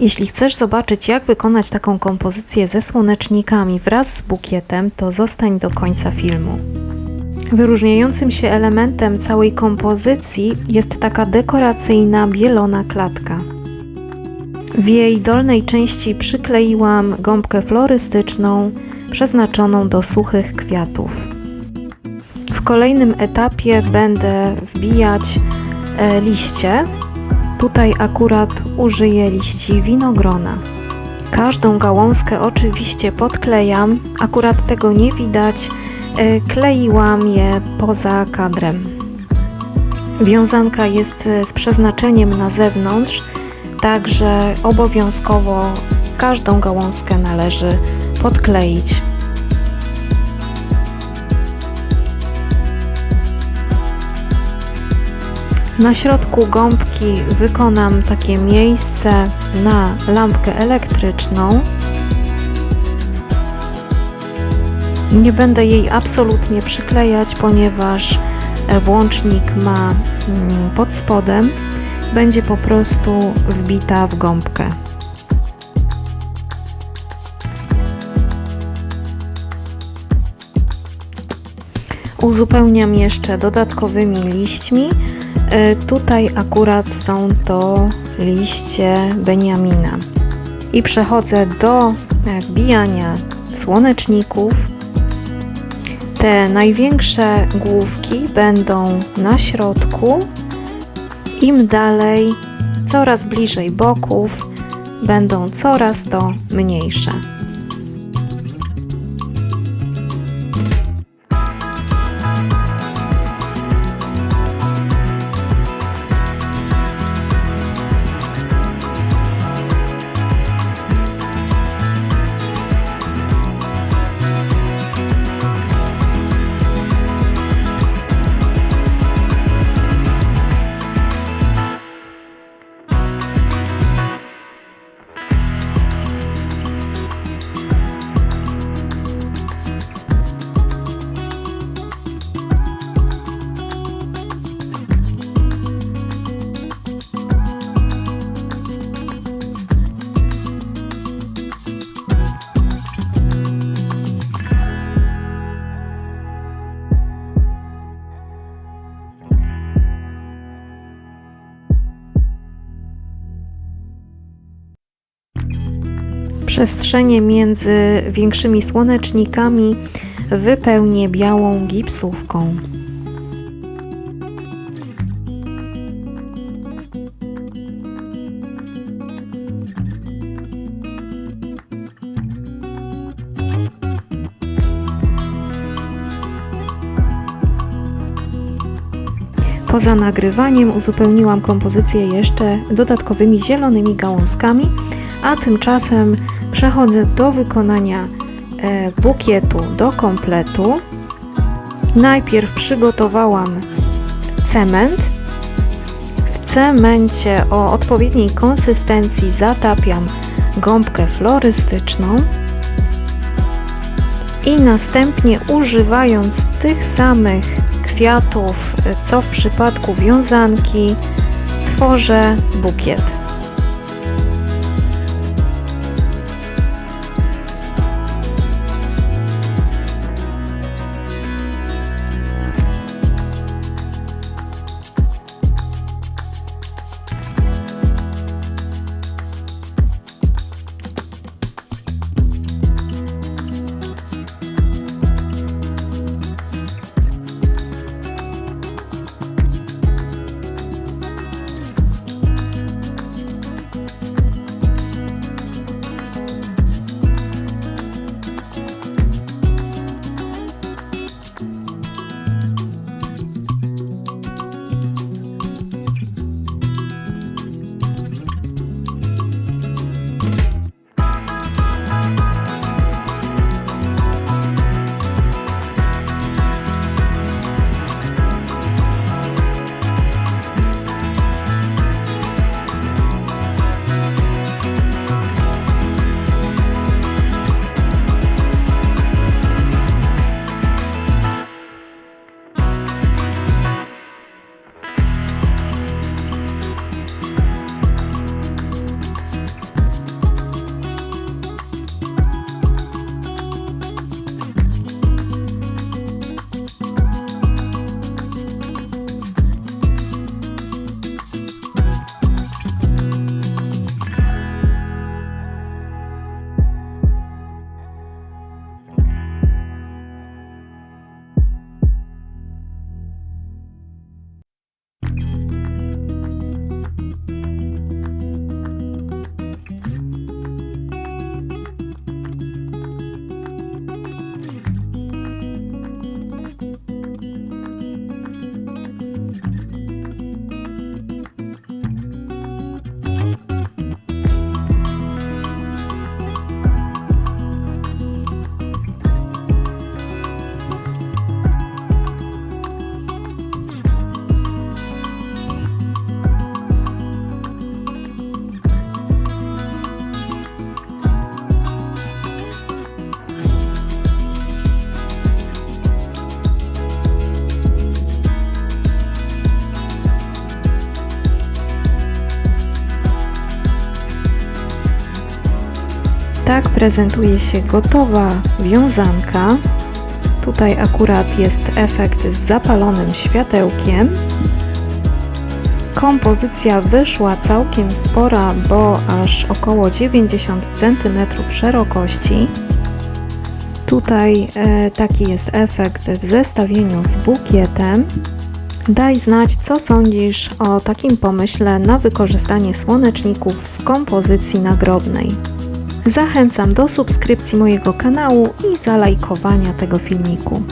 Jeśli chcesz zobaczyć, jak wykonać taką kompozycję ze słonecznikami wraz z bukietem, to zostań do końca filmu. Wyróżniającym się elementem całej kompozycji jest taka dekoracyjna bielona klatka. W jej dolnej części przykleiłam gąbkę florystyczną przeznaczoną do suchych kwiatów. W kolejnym etapie będę wbijać e, liście. Tutaj akurat użyję liści winogrona. Każdą gałązkę oczywiście podklejam, akurat tego nie widać, e, kleiłam je poza kadrem. Wiązanka jest e, z przeznaczeniem na zewnątrz, także obowiązkowo każdą gałązkę należy podkleić. Na środku gąbki wykonam takie miejsce na lampkę elektryczną. Nie będę jej absolutnie przyklejać, ponieważ e, włącznik ma mm, pod spodem. Będzie po prostu wbita w gąbkę. Uzupełniam jeszcze dodatkowymi liśćmi. Y, Tutaj akurat są to liście Beniamina. I przechodzę do e, wbijania słoneczników. Te największe główki będą na środku. Im dalej, coraz bliżej boków, będą coraz to mniejsze. Przestrzenie między większymi słonecznikami wypełnię białą gipsówką. Poza nagrywaniem uzupełniłam kompozycję jeszcze dodatkowymi zielonymi gałązkami, a tymczasem przechodzę do wykonania e, bukietu do kompletu. Najpierw przygotowałam cement. W cemencie o odpowiedniej konsystencji zatapiam gąbkę florystyczną i następnie używając tych samych kwiatów, e, co w przypadku wiązanki, tworzę bukiet. Tak prezentuje się gotowa wiązanka. Tutaj akurat jest efekt z zapalonym światełkiem. Kompozycja wyszła całkiem spora, bo aż około 90 cm szerokości. Tutaj e, taki jest efekt w zestawieniu z bukietem. Daj znać, co sądzisz o takim pomyśle na wykorzystanie słoneczników w kompozycji nagrobnej. Zachęcam do subskrypcji mojego kanału i zalajkowania tego filmiku.